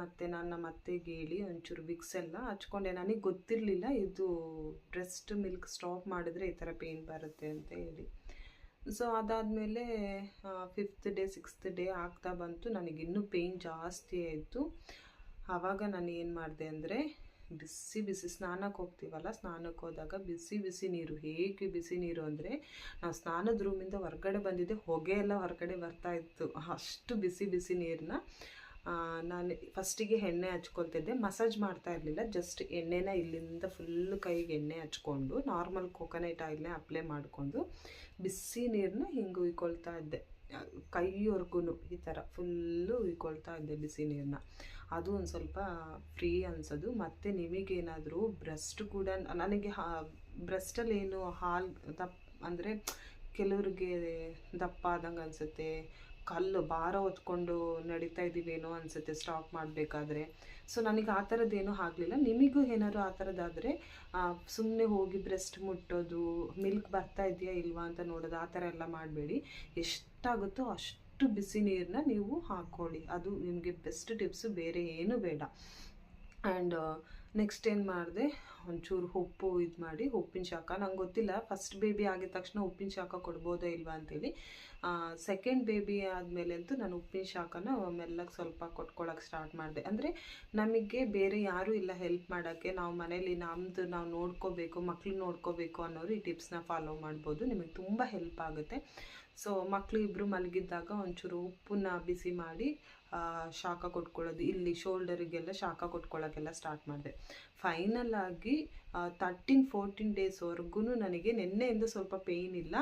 ಮತ್ತು ನಾನು ನಮ್ಮ ಅತ್ತೆಗೆ ಹೇಳಿ ಒಂಚೂರು ವಿಕ್ಸ್ ಎಲ್ಲ ಹಚ್ಕೊಂಡೆ. ನನಗೆ ಗೊತ್ತಿರಲಿಲ್ಲ ಇದು ಬ್ರೆಸ್ಟ್ ಮಿಲ್ಕ್ ಸ್ಟಾಪ್ ಮಾಡಿದ್ರೆ ಈ ಥರ ಪೇಯ್ನ್ ಬರುತ್ತೆ ಅಂತ ಹೇಳಿ. ಸೊ ಅದಾದಮೇಲೆ ಫಿಫ್ತ್ ಡೇ ಸಿಕ್ಸ್ತ್ ಡೇ ಆಗ್ತಾ ಬಂತು. ನನಗೆ ಇನ್ನೂ ಪೇಯ್ನ್ ಜಾಸ್ತಿ ಆಯಿತು. ಆವಾಗ ನಾನು ಏನು ಮಾಡಿದೆ ಅಂದರೆ, ಬಿಸಿ ಬಿಸಿ ಸ್ನಾನಕ್ಕೆ ಹೋಗ್ತೀವಲ್ಲ ಸ್ನಾನಕ್ಕೆ ಹೋದಾಗ ಬಿಸಿ ಬಿಸಿ ನೀರು, ಹೇಗೆ ಬಿಸಿ ನೀರು ಅಂದರೆ, ನಾವು ಸ್ನಾನದ ರೂಮಿಂದ ಹೊರಗಡೆ ಬಂದಿದ್ದೆ, ಹೊಗೆ ಎಲ್ಲ ಹೊರಗಡೆ ಬರ್ತಾ ಇತ್ತು. ಅಷ್ಟು ಬಿಸಿ ಬಿಸಿ ನೀರನ್ನ ನಾನು ಫಸ್ಟಿಗೆ ಎಣ್ಣೆ ಹಚ್ಕೊತಿದ್ದೆ. ಮಸಾಜ್ ಮಾಡ್ತಾ ಇರಲಿಲ್ಲ. ಜಸ್ಟ್ ಎಣ್ಣೆನ ಇಲ್ಲಿಂದ ಫುಲ್ ಕೈಗೆ ಎಣ್ಣೆ ಹಚ್ಕೊಂಡು ನಾರ್ಮಲ್ ಕೋಕೋನಟ್ ಆಯಿಲ್ನೇ ಅಪ್ಲೈ ಮಾಡಿಕೊಂಡು, ಬಿಸಿ ನೀರನ್ನ ಹಿಂಗೆ ಉಯ್ಕೊಳ್ತಾ ಇದ್ದೆ. ಕೈವರೆಗೂ ಈ ಥರ ಫುಲ್ಲು ಉಯ್ಕೊಳ್ತಾ ಇದ್ದೆ ಬಿಸಿ ನೀರನ್ನ ಅದು ಒಂದು ಸ್ವಲ್ಪ ಫ್ರೀ ಅನಿಸೋದು. ಮತ್ತು ನಿಮಗೇನಾದರೂ ಬ್ರೆಸ್ಟ್ ಕೂಡ, ನನಗೆ ಹಾ ಬ್ರೆಸ್ಟಲ್ಲಿ ಏನು ಹಾಲು ದಪ್ಪ ಅಂದರೆ ಕೆಲವ್ರಿಗೆ ದಪ್ಪ ಆದಂಗೆ ಅನಿಸುತ್ತೆ. ಕಲ್ಲು, ಭಾರ ಹೊತ್ಕೊಂಡು ನಡೀತಾ ಇದ್ದೀವೇನೋ ಅನಿಸುತ್ತೆ ಸ್ಟಾಕ್ ಮಾಡಬೇಕಾದ್ರೆ. ಸೊ ನನಗೆ ಆ ಥರದ್ದೇನೂ ಆಗಲಿಲ್ಲ. ನಿಮಗೂ ಏನಾದ್ರು ಆ ಥರದ್ದಾದರೆ ಸುಮ್ಮನೆ ಹೋಗಿ ಬ್ರೆಸ್ಟ್ ಮುಟ್ಟೋದು ಮಿಲ್ಕ್ ಬರ್ತಾ ಇದೆಯಾ ಇಲ್ವಾ ಅಂತ ನೋಡೋದು, ಆ ಥರ ಎಲ್ಲ ಮಾಡಬೇಡಿ. ಎಷ್ಟಾಗುತ್ತೋ ಅಷ್ಟು ಬಿಸಿ ನೀರನ್ನ ನೀವು ಹಾಕ್ಕೊಳ್ಳಿ. ಅದು ನಿಮಗೆ ಬೆಸ್ಟ್ ಟಿಪ್ಸು ಬೇರೆ ಏನೂ ಬೇಡ. ಆ್ಯಂಡ್ ನೆಕ್ಸ್ಟ್ ಏನು ಮಾಡಿದೆ? ಒಂಚೂರು ಉಪ್ಪು ಇದು ಮಾಡಿ, ಉಪ್ಪಿನ ಶಾಖ ನಂಗೆ ಗೊತ್ತಿಲ್ಲ ಫಸ್ಟ್ ಬೇಬಿ ಆಗಿದ ತಕ್ಷಣ ಉಪ್ಪಿನ ಶಾಖ ಕೊಡ್ಬೋದೋ ಇಲ್ವಾ ಅಂತೇಳಿ. ಸೆಕೆಂಡ್ ಬೇಬಿ ಆದಮೇಲೆ ಅಂತೂ ನಾನು ಉಪ್ಪಿನ ಶಾಖನ ಮೆಲ್ಲಕ್ಕೆ ಸ್ವಲ್ಪ ಕೊಟ್ಕೊಳ್ಳೋಕೆ ಸ್ಟಾರ್ಟ್ ಮಾಡಿದೆ. ಅಂದರೆ ನಮಗೆ ಬೇರೆ ಯಾರೂ ಇಲ್ಲ ಹೆಲ್ಪ್ ಮಾಡೋಕ್ಕೆ. ನಾವು ಮನೇಲಿ ನಮ್ಮದು ನಾವು ನೋಡ್ಕೋಬೇಕು, ಮಕ್ಳು ನೋಡ್ಕೋಬೇಕು ಅನ್ನೋರು ಈ ಟಿಪ್ಸ್ನ ಫಾಲೋ ಮಾಡ್ಬೋದು. ನಿಮಗೆ ತುಂಬ ಹೆಲ್ಪ್ ಆಗುತ್ತೆ. ಸೊ ಮಕ್ಕಳು ಇಬ್ಬರು ಮಲಗಿದ್ದಾಗ ಒಂಚೂರು ಉಪ್ಪನ್ನ ಬಿಸಿ ಮಾಡಿ ಶಾಖ ಕೊಟ್ಕೊಳ್ಳೋದು. ಇಲ್ಲಿ ಶೋಲ್ಡರಿಗೆಲ್ಲ ಶಾಖ ಕೊಟ್ಕೊಳ್ಳೋಕ್ಕೆಲ್ಲ ಸ್ಟಾರ್ಟ್ ಮಾಡಿದೆ. ಫೈನಲ್ ಆಗಿ ತರ್ಟೀನ್ ಫೋರ್ಟೀನ್ ಡೇಸ್ವರೆಗೂ ನನಗೆ ನಿನ್ನೆಯಿಂದ ಸ್ವಲ್ಪ ಪೇಯ್ನ್ ಇಲ್ಲ.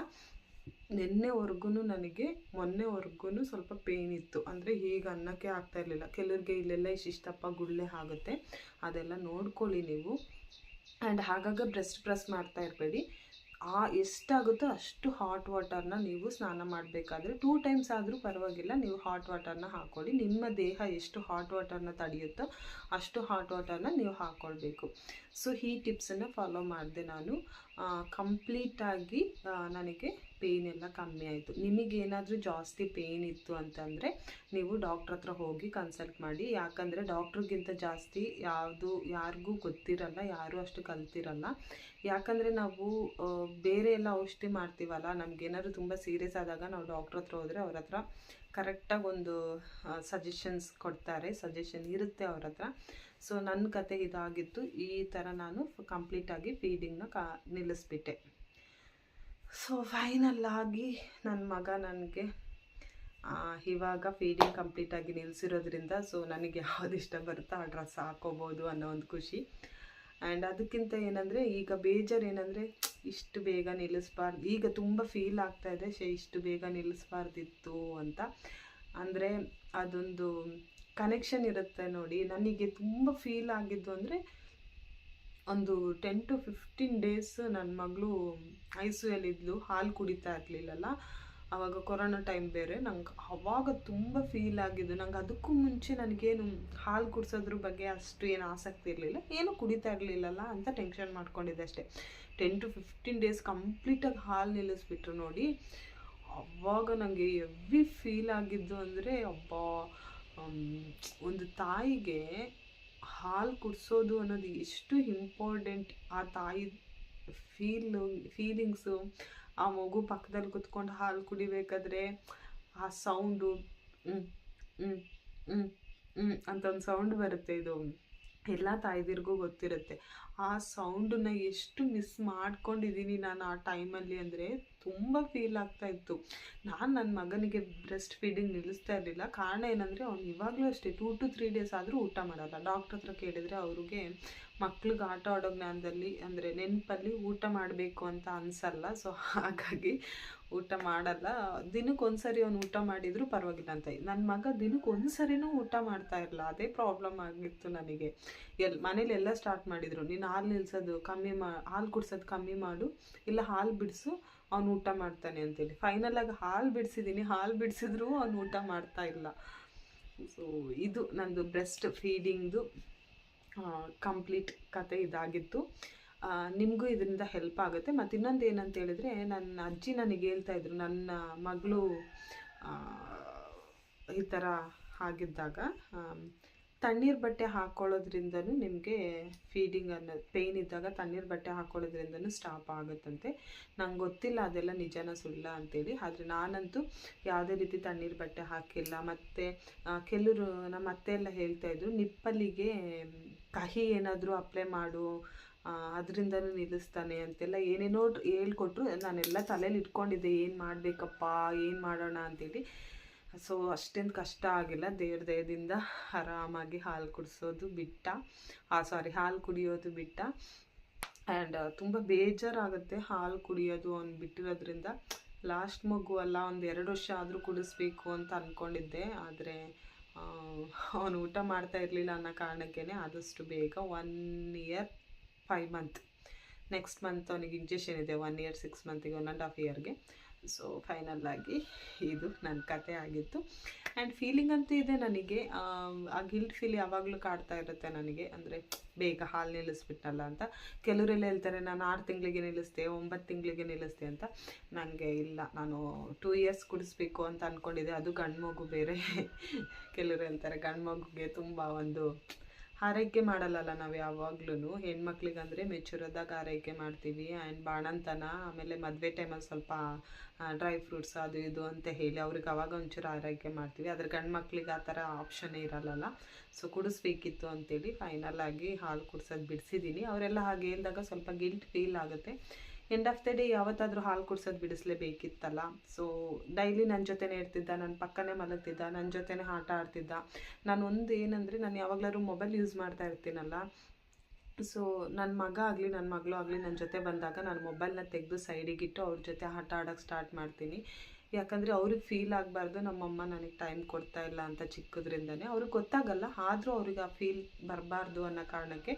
ನಿನ್ನೆವರೆಗೂ ನನಗೆ ಮೊನ್ನೆವರೆಗೂ ಸ್ವಲ್ಪ ಪೇಯ್ನ್ ಇತ್ತು. ಅಂದರೆ ಹೀಗೆ ಅನ್ನೋಕ್ಕೆ ಆಗ್ತಾ ಇರಲಿಲ್ಲ. ಕೆಲವ್ರಿಗೆ ಇಲ್ಲೆಲ್ಲ ಇಷ್ಟಿಷ್ಟಪ್ಪ ಗುಳ್ಳೆ ಆಗುತ್ತೆ. ಅದೆಲ್ಲ ನೋಡ್ಕೊಳ್ಳಿ ನೀವು. ಆ್ಯಂಡ್ ಹಾಗಾಗ ಬ್ರೆಸ್ಟ್ ಪ್ರೆಸ್ ಮಾಡ್ತಾ ಇರಬೇಡಿ. ಆ ಎಷ್ಟಾಗುತ್ತೋ ಅಷ್ಟು ಹಾಟ್ ವಾಟರ್ನ ನೀವು ಸ್ನಾನ ಮಾಡಬೇಕಾದ್ರೆ ಟೂ ಟೈಮ್ಸ್ ಆದರೂ ಪರವಾಗಿಲ್ಲ, ನೀವು ಹಾಟ್ ವಾಟರ್ನ ಹಾಕ್ಕೊಳ್ಳಿ ನಿಮ್ಮ ದೇಹ ಎಷ್ಟು ಹಾಟ್ ವಾಟರ್ನ ತಡೆಯುತ್ತೋ ಅಷ್ಟು ಹಾಟ್ ವಾಟರ್ನ ನೀವು ಹಾಕ್ಕೊಳ್ಬೇಕು ಸೊ ಈ ಟಿಪ್ಸನ್ನು ಫಾಲೋ ಮಾಡಿದೆ ನಾನು. ಕಂಪ್ಲೀಟಾಗಿ ನನಗೆ ಪೇಯ್ನ್ ಎಲ್ಲ ಕಮ್ಮಿ ಆಯಿತು. ನಿಮಗೇನಾದರೂ ಜಾಸ್ತಿ ಪೇಯ್ನ್ ಇತ್ತು ಅಂತಂದರೆ ನೀವು ಡಾಕ್ಟ್ರ್ ಹತ್ರ ಹೋಗಿ ಕನ್ಸಲ್ಟ್ ಮಾಡಿ. ಯಾಕಂದರೆ ಡಾಕ್ಟ್ರಿಗಿಂತ ಜಾಸ್ತಿ ಯಾವುದು, ಯಾರಿಗೂ ಗೊತ್ತಿರಲ್ಲ, ಯಾರೂ ಅಷ್ಟು ಕಲ್ತಿರಲ್ಲ. ಯಾಕಂದರೆ ನಾವು ಬೇರೆ ಎಲ್ಲ ಔಷಧಿ ಮಾಡ್ತೀವಲ್ಲ, ನಮಗೇನಾದ್ರು ತುಂಬ ಸೀರಿಯಸ್ ಆದಾಗ ನಾವು ಡಾಕ್ಟ್ರ್ ಹತ್ರ ಹೋದರೆ ಅವ್ರ ಹತ್ರ ಕರೆಕ್ಟಾಗಿ ಒಂದು ಸಜೆಷನ್ಸ್ ಕೊಡ್ತಾರೆ. ಸಜೆಷನ್ ಇರುತ್ತೆ ಅವ್ರ ಹತ್ರ. ಸೊ ನನ್ನ ಕತೆ ಇದಾಗಿತ್ತು ಈ ಥರ ನಾನು ಕಂಪ್ಲೀಟಾಗಿ ಫೀಡಿಂಗ್ನ ಕಾ ನಿಲ್ಲಿಸ್ಬಿಟ್ಟೆ. ಸೊ ಫೈನಲ್ ಆಗಿ ನನ್ನ ಮಗ ನನಗೆ ಇವಾಗ ಫೀಡಿಂಗ್ ಕಂಪ್ಲೀಟಾಗಿ ನಿಲ್ಲಿಸಿರೋದ್ರಿಂದ ಸೊ ನನಗೆ ಯಾವ್ದು ಇಷ್ಟ ಬರುತ್ತೋ ಆ ಡ್ರೆಸ್ ಹಾಕೋಬೋದು ಅನ್ನೋ ಒಂದು ಖುಷಿ. ಆ್ಯಂಡ್ ಅದಕ್ಕಿಂತ ಏನಂದರೆ, ಈಗ ಬೇಜಾರು ಏನಂದರೆ, ಇಷ್ಟು ಬೇಗ ನಿಲ್ಲಿಸ್ಬಾರ್ದು, ಈಗ ತುಂಬ ಫೀಲ್ ಆಗ್ತಾಯಿದೆ ಶೇ ಇಷ್ಟು ಬೇಗ ನಿಲ್ಲಿಸ್ಬಾರ್ದಿತ್ತು ಅಂತ. ಅಂದರೆ ಅದೊಂದು ಕನೆಕ್ಷನ್ ಇರುತ್ತೆ ನೋಡಿ. ನನಗೆ ತುಂಬ ಫೀಲ್ ಆಗಿದ್ದು ಅಂದರೆ ಒಂದು ಟೆನ್ ಟು ಫಿಫ್ಟೀನ್ ಡೇಸ್ ನನ್ನ ಮಗಳು ಐ ಸಿ ಹಾಲು ಕುಡಿತಾ ಇರಲಿಲ್ಲಲ್ಲ. ಆವಾಗ ಕೊರೋನಾ ಟೈಮ್ ಬೇರೆ. ನಂಗೆ ಅವಾಗ ತುಂಬ ಫೀಲ್ ಆಗಿದ್ದು. ನಂಗೆ ಅದಕ್ಕೂ ಮುಂಚೆ ನನಗೇನು ಹಾಲು ಕುಡಿಸೋದ್ರ ಬಗ್ಗೆ ಅಷ್ಟು ಏನು ಆಸಕ್ತಿ ಇರಲಿಲ್ಲ. ಏನೂ ಕುಡಿತಾ ಇರಲಿಲ್ಲಲ್ಲ ಅಂತ ಟೆನ್ಷನ್ ಮಾಡ್ಕೊಂಡಿದ್ದೆ ಅಷ್ಟೇ. ಟೆನ್ ಟು ಫಿಫ್ಟೀನ್ ಡೇಸ್ ಕಂಪ್ಲೀಟಾಗಿ ಹಾಲು ನಿಲ್ಲಿಸ್ಬಿಟ್ರು ನೋಡಿ. ಅವಾಗ ನನಗೆ ಎವ್ರಿ ಫೀಲ್ ಆಗಿದ್ದು ಅಂದರೆ, ಅಬ್ಬ ಒಂದು ತಾಯಿಗೆ ಹಾಲು ಕುಡಿಸೋದು ಅನ್ನೋದು ಎಷ್ಟು ಇಂಪಾರ್ಟೆಂಟ್ ಆ ತಾಯಿ ಫೀಲು ಫೀಲಿಂಗ್ಸು ಆ ಮಗು ಪಕ್ಕದಲ್ಲಿ ಕುತ್ಕೊಂಡು ಹಾಲು ಕುಡಿಬೇಕಾದ್ರೆ ಆ ಸೌಂಡು ಅಂತ ಒಂದು ಸೌಂಡ್ ಬರುತ್ತೆ ಇದು. ಎಲ್ಲ ತಾಯಿದಿರಿಗೂ ಗೊತ್ತಿರುತ್ತೆ. ಆ ಸೌಂಡನ್ನ ಎಷ್ಟು ಮಿಸ್ ಮಾಡ್ಕೊಂಡಿದ್ದೀನಿ ನಾನು ಆ ಟೈಮಲ್ಲಿ ಅಂದರೆ ತುಂಬ ಫೀಲ್ ಆಗ್ತಾ ಇತ್ತು. ನಾನು ನನ್ನ ಮಗನಿಗೆ ಬ್ರೆಸ್ಟ್ ಫೀಡಿಂಗ್ ನಿಲ್ಲಿಸ್ತಾ ಇರಲಿಲ್ಲ. ಕಾರಣ ಏನಂದರೆ ಅವ್ನು ಇವಾಗಲೂ ಅಷ್ಟೇ ಟೂ ಟು ತ್ರೀ ಡೇಸ್ ಆದರೂ ಊಟ ಮಾಡಲ್ಲ. ಡಾಕ್ಟ್ರ್ ಹತ್ರ ಕೇಳಿದರೆ ಅವ್ರಿಗೆ ಮಕ್ಳಿಗೆ ಆಟ ಆಡೋ ಜ್ಞಾನದಲ್ಲಿ ಅಂದರೆ ನೆನಪಲ್ಲಿ ಊಟ ಮಾಡಬೇಕು ಅಂತ ಅನಿಸಲ್ಲ. ಸೊ ಹಾಗಾಗಿ ಊಟ ಮಾಡಲ್ಲ. ದಿನಕ್ಕೆ ಒಂದ್ಸರಿ ಅವ್ನು ಊಟ ಮಾಡಿದರೂ ಪರವಾಗಿಲ್ಲ ಅಂತ. ನನ್ನ ಮಗ ದಿನಕ್ಕೆ ಒಂದು ಸರಿನೂ ಊಟ ಮಾಡ್ತಾ ಇರಲ್ಲ ಅದೇ ಪ್ರಾಬ್ಲಮ್ ಆಗಿತ್ತು ನನಗೆ. ಎಲ್ಲಿ ಮನೇಲಿ ಎಲ್ಲ ಸ್ಟಾರ್ಟ್ ಮಾಡಿದರು. ನೀನು ಹಾಲು ನಿಲ್ಸೋದು, ಕಮ್ಮಿ ಮಾ, ಹಾಲು ಕುಡ್ಸೋದು ಕಮ್ಮಿ ಮಾಡು, ಇಲ್ಲ ಹಾಲು ಬಿಡಿಸು, ಅವ್ನು ಊಟ ಮಾಡ್ತಾನೆ ಅಂತೇಳಿ. ಫೈನಲಾಗಿ ಹಾಲು ಬಿಡಿಸಿದ್ದೀನಿ ಹಾಲು ಬಿಡಿಸಿದ್ರು ಅವ್ನು ಊಟ ಮಾಡ್ತಾ ಇಲ್ಲ. ಸೊ ಇದು ನಂದು ಬ್ರೆಸ್ಟ್ ಫೀಡಿಂಗ್ದು ಕಂಪ್ಲೀಟ್ ಕತೆ ಇದಾಗಿತ್ತು. ನಿಮಗೂ ಇದರಿಂದ ಹೆಲ್ಪ್ ಆಗುತ್ತೆ. ಮತ್ತು ಇನ್ನೊಂದು ಏನಂತ ಹೇಳಿದ್ರೆ, ನನ್ನ ಅಜ್ಜಿ ನನಗೆ ಹೇಳ್ತಾ ಇದ್ರು, ನನ್ನ ಮಗಳು ಈ ಥರ ಆಗಿದ್ದಾಗ ತಣ್ಣೀರು ಬಟ್ಟೆ ಹಾಕ್ಕೊಳ್ಳೋದ್ರಿಂದನೂ ನಿಮಗೆ ಫೀಡಿಂಗ್ ಅನ್ನೋದು ಪೇಯ್ನ್ ಇದ್ದಾಗ ತಣ್ಣೀರು ಬಟ್ಟೆ ಹಾಕ್ಕೊಳ್ಳೋದ್ರಿಂದನೂ ಸ್ಟಾಪ್ ಆಗುತ್ತಂತೆ. ನಂಗೆ ಗೊತ್ತಿಲ್ಲ ಅದೆಲ್ಲ ನಿಜನ ಸುಳ್ಳ ಅಂತೇಳಿ. ಆದರೆ ನಾನಂತೂ ಯಾವುದೇ ರೀತಿ ತಣ್ಣೀರು ಬಟ್ಟೆ ಹಾಕಿಲ್ಲ. ಮತ್ತು ಕೆಲವರು ನಮ್ಮ ಅತ್ತೆ ಎಲ್ಲ ಹೇಳ್ತಾಯಿದ್ರು ನಿಪ್ಪಲಿಗೆ ಕಹಿ ಏನಾದರೂ ಅಪ್ಲೈ ಮಾಡು ಅದರಿಂದನೂ ನಿಲ್ಲಿಸ್ತಾನೆ ಅಂತೆಲ್ಲ ಏನೇನೋ ಹೇಳ್ಕೊಟ್ರು. ನಾನೆಲ್ಲ ತಲೆಯಲ್ಲಿ ಇಟ್ಕೊಂಡಿದ್ದೆ, ಏನು ಮಾಡಬೇಕಪ್ಪ, ಏನು ಮಾಡೋಣ ಅಂತೇಳಿ. ಸೊ ಅಷ್ಟೇನು ಕಷ್ಟ ಆಗಿಲ್ಲ. ದೇವ್ರ ದಯದಿಂದ ಆರಾಮಾಗಿ ಹಾಲು ಕುಡಿಸೋದು ಬಿಟ್ಟ. ಆ ಸಾರಿ ಹಾಲು ಕುಡಿಯೋದು ಬಿಟ್ಟ. ಆ್ಯಂಡ್ ತುಂಬ ಬೇಜಾರಾಗುತ್ತೆ ಹಾಲು ಕುಡಿಯೋದು ಅವ್ನು ಬಿಟ್ಟಿರೋದ್ರಿಂದ ಲಾಸ್ಟ್ ಮಗು ಅಲ್ಲ, ಒಂದು ಎರಡು ವರ್ಷ ಆದರೂ ಕುಡಿಸ್ಬೇಕು ಅಂತ ಅಂದ್ಕೊಂಡಿದ್ದೆ ಆದರೆ ಅವನು ಊಟ ಮಾಡ್ತಾ ಇರಲಿಲ್ಲ ಅನ್ನೋ ಕಾರಣಕ್ಕೇ ಆದಷ್ಟು ಬೇಗ one year five month next month ಅವನಿಗೆ ಇಂಜೆಕ್ಷನ್ ಇದೆ ಒನ್ ಇಯರ್ ಸಿಕ್ಸ್ ಮಂತಿಗೆ ಒನ್ ಆ್ಯಂಡ್ ಹಾಫ್ ಇಯರ್ಗೆ ಸೊ ಫೈನಲ್ ಆಗಿ ಇದು ನನ್ನ ಕತೆ ಆಗಿತ್ತು. ಆ್ಯಂಡ್ ಫೀಲಿಂಗ್ ಅಂತೂ ಇದೆ ನನಗೆ. ಆ ಗಿಲ್ಟ್ ಫೀಲ್ ಯಾವಾಗಲೂ ಕಾಡ್ತಾ ಇರುತ್ತೆ ನನಗೆ. ಅಂದರೆ ಬೇಗ ಹಾಲು ನಿಲ್ಲಿಸ್ಬಿಟ್ಟಲ್ಲ ಅಂತ. ಕೆಲವರೆಲ್ಲ ಹೇಳ್ತಾರೆ, ನಾನು ಆರು ತಿಂಗಳಿಗೆ ನಿಲ್ಲಿಸ್ತೆ ಒಂಬತ್ತು ತಿಂಗಳಿಗೆ ನಿಲ್ಲಿಸ್ತೆ ಅಂತ. ನನಗೆ ಇಲ್ಲ. ನಾನು ಟೂ ಇಯರ್ಸ್ ಕುಡಿಸ್ಬೇಕು ಅಂತ ಅಂದ್ಕೊಂಡಿದ್ದೆ ಅದು ಗಂಡು ಮಗು ಬೇರೆ. (laughs) ಕೆಲವರು ಹೇಳ್ತಾರೆ ಗಂಡು ಮಗುಗೆ ತುಂಬ ಒಂದು ಆರೈಕೆ ಮಾಡಲ್ಲಲ್ಲ ನಾವು ಯಾವಾಗ್ಲೂ ಹೆಣ್ಮಕ್ಳಿಗಂದರೆ ಮೆಚೂರದಾಗ ಆರೈಕೆ ಮಾಡ್ತೀವಿ. ಆ್ಯಂಡ್ ಬಾಣಂತನ, ಆಮೇಲೆ ಮದುವೆ ಟೈಮಲ್ಲಿ ಸ್ವಲ್ಪ ಡ್ರೈ ಫ್ರೂಟ್ಸ್ ಅದು ಇದು ಅಂತ ಹೇಳಿ ಅವ್ರಿಗೆ ಅವಾಗ ಒಂಚೂರು ಆರೈಕೆ ಮಾಡ್ತೀವಿ. ಆದರೆ ಗಂಡು ಮಕ್ಳಿಗೆ ಆ ಥರ ಆಪ್ಷನ್ನೇ ಇರಲ್ಲಲ್ಲ. ಸೊ ಕುಡಿಸ್ಬೇಕಿತ್ತು ಅಂತೇಳಿ ಫೈನಲ್ ಆಗಿ ಹಾಲು ಕುಡ್ಸೋದು ಬಿಡಿಸಿದ್ದೀನಿ ಅವರೆಲ್ಲ ಹಾಗೆ ಹೇಳಿದಾಗ ಸ್ವಲ್ಪ ಗಿಲ್ಟ್ ಫೀಲ್ ಆಗುತ್ತೆ. ಎಂಡ್ ಆಫ್ ದ ಡೇ ಯಾವತ್ತಾದರೂ ಹಾಲು ಕುಡ್ಸೋದು ಬಿಡಿಸ್ಲೇಬೇಕಿತ್ತಲ್ಲ. ಸೊ ಡೈಲಿ ನನ್ನ ಜೊತೆನೇ ಇರ್ತಿದ್ದ ನನ್ನ ಪಕ್ಕನೇ ಮಲಗ್ತಿದ್ದ ನನ್ನ ಜೊತೆನೇ ಆಟ ಆಡ್ತಿದ್ದ. ನಾನು ಒಂದು ಏನಂದರೆ ನಾನು ಯಾವಾಗಲಾದ್ರು ಮೊಬೈಲ್ ಯೂಸ್ ಮಾಡ್ತಾ ಇರ್ತೀನಲ್ಲ. ಸೊ ನನ್ನ ಮಗ ಆಗಲಿ ನನ್ನ ಮಗಳು ಆಗಲಿ ನನ್ನ ಜೊತೆ ಬಂದಾಗ ನಾನು ಮೊಬೈಲ್ನ ತೆಗೆದು ಸೈಡಿಗಿಟ್ಟು ಅವ್ರ ಜೊತೆ ಆಟ ಆಡೋಕ್ಕೆ ಸ್ಟಾರ್ಟ್ ಮಾಡ್ತೀನಿ. ಯಾಕಂದರೆ ಅವ್ರಿಗೆ ಫೀಲ್ ಆಗಬಾರ್ದು, ನಮ್ಮಮ್ಮ ನನಗೆ ಟೈಮ್ ಕೊಡ್ತಾ ಇಲ್ಲ ಅಂತ ಚಿಕ್ಕದ್ರಿಂದನೇ. ಅವ್ರಿಗೆ ಗೊತ್ತಾಗಲ್ಲ, ಆದರೂ ಅವ್ರಿಗೆ ಆ ಫೀಲ್ ಬರಬಾರ್ದು ಅನ್ನೋ ಕಾರಣಕ್ಕೆ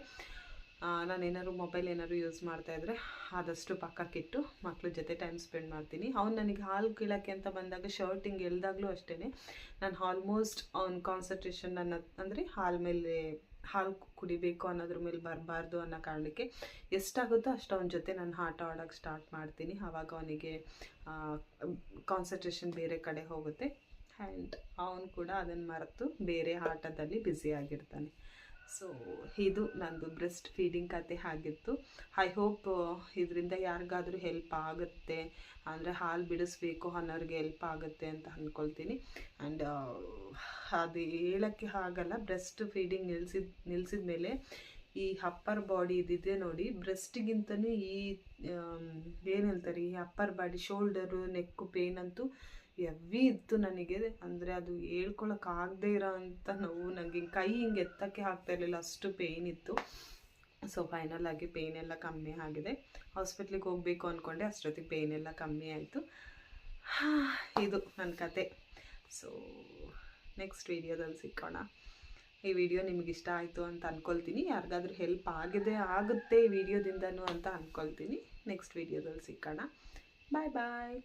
ನಾನು ಏನಾದ್ರು ಮೊಬೈಲ್ ಏನಾದ್ರು ಯೂಸ್ ಮಾಡ್ತಾ ಮಾಡ್ತಾಯಿದ್ರೆ ಆದಷ್ಟು ಪಕ್ಕಕ್ಕಿಟ್ಟು ಮಕ್ಳ ಜೊತೆ ಟೈಮ್ ಸ್ಪೆಂಡ್ ಮಾಡ್ತೀನಿ. ಅವ್ನು ನನಗೆ ಹಾಲು ಕೀಳೋಕ್ಕೆ ಅಂತ ಬಂದಾಗ ಶರ್ಟಿಂಗ್ ಎಳ್ದಾಗಲೂ ಅಷ್ಟೇ ನಾನು ಆಲ್ಮೋಸ್ಟ್ ಅವ್ನ ಕಾನ್ಸಂಟ್ರೇಷನ್ ನನ್ನ ಅಂದರೆ ಹಾಲು ಮೇಲೆ ಹಾಲು ಕುಡಿಬೇಕು ಅನ್ನೋದ್ರ ಮೇಲೆ ಬರಬಾರ್ದು ಅನ್ನೋ ಕಾರಣಕ್ಕೆ ಎಷ್ಟಾಗುತ್ತೋ ಅಷ್ಟು ಅವನ ಜೊತೆ ನಾನು ಆಟ ಆಡೋಕ್ಕೆ ಸ್ಟಾರ್ಟ್ ಮಾಡ್ತೀನಿ. ಆವಾಗ ಅವನಿಗೆ ಕಾನ್ಸಂಟ್ರೇಷನ್ ಬೇರೆ ಕಡೆ ಹೋಗುತ್ತೆ. ಆ್ಯಂಡ್ ಅವನು ಕೂಡ ಅದನ್ನು ಮರೆತು ಬೇರೆ ಆಟದಲ್ಲಿ ಬ್ಯುಸಿಯಾಗಿರ್ತಾನೆ ಸೊ ಇದು ನಂದು ಬ್ರೆಸ್ಟ್ ಫೀಡಿಂಗ್ ಕತೆ ಆಗಿತ್ತು. ಐ ಹೋಪ್ ಇದರಿಂದ ಯಾರಿಗಾದರೂ ಹೆಲ್ಪ್ ಆಗುತ್ತೆ, ಅಂದರೆ ಹಾಲು ಬಿಡಿಸ್ಬೇಕು ಅನ್ನೋರಿಗೆ ಹೆಲ್ಪ್ ಆಗುತ್ತೆ ಅಂತ ಅಂದ್ಕೊಳ್ತೀನಿ ಆ್ಯಂಡ್ ಅದು ಹೇಳೋಕ್ಕೆ ಆಗಲ್ಲ ಬ್ರೆಸ್ಟ್ ಫೀಡಿಂಗ್ ನಿಲ್ಸಿದ ನಿಲ್ಸಿದ ಮೇಲೆ ಈ ಅಪ್ಪರ್ ಬಾಡಿ ಇದಿದೆ ನೋಡಿ ಬ್ರೆಸ್ಟಿಗಿಂತಲೇ ಈ ಏನು ಹೇಳ್ತಾರೆ, ಈ upper body shoulder neck pain ಅಂತೂ ಎವ್ವಿ ಇತ್ತು ನನಗೆ. ಅಂದರೆ ಅದು ಹೇಳ್ಕೊಳಕ್ಕಾಗದೇ ಇರೋ ಅಂಥ ನೋವು. ನನಗೆ ಕೈ ಹಿಂಗೆ ಎತ್ತಕ್ಕೆ ಆಗ್ತಾ ಇರಲಿಲ್ಲ. ಅಷ್ಟು ಪೇಯ್ನ್ ಇತ್ತು. ಸೊ ಫೈನಲ್ ಆಗಿ ಪೇಯ್ನ್ ಎಲ್ಲ ಕಮ್ಮಿ ಆಗಿದೆ. ಹಾಸ್ಪಿಟ್ಲಿಗೆ ಹೋಗಬೇಕು ಅಂದ್ಕೊಂಡೆ ಅಷ್ಟೊತ್ತಿಗೆ ಪೇಯ್ನ್ ಎಲ್ಲ ಕಮ್ಮಿ ಆಯಿತು. ಇದು ನನ್ನ ಕತೆ. ಸೊ ನೆಕ್ಸ್ಟ್ ವೀಡಿಯೋದಲ್ಲಿ ಸಿಕ್ಕೋಣ. ಈ ವಿಡಿಯೋ ನಿಮ್ಗೆ ಇಷ್ಟ ಆಯಿತು ಅಂತ ಅಂದ್ಕೊಳ್ತೀನಿ ಯಾರಿಗಾದ್ರೂ ಹೆಲ್ಪ್ ಆಗಿದೆ ಆಗುತ್ತೆ ಈ ವಿಡಿಯೋದಿಂದನೂ ಅಂತ ಅಂದ್ಕೊಳ್ತೀನಿ ನೆಕ್ಸ್ಟ್ ವಿಡಿಯೋದಲ್ಲಿ ಸಿಕ್ಕೋಣ. ಬಾಯ್ ಬಾಯ್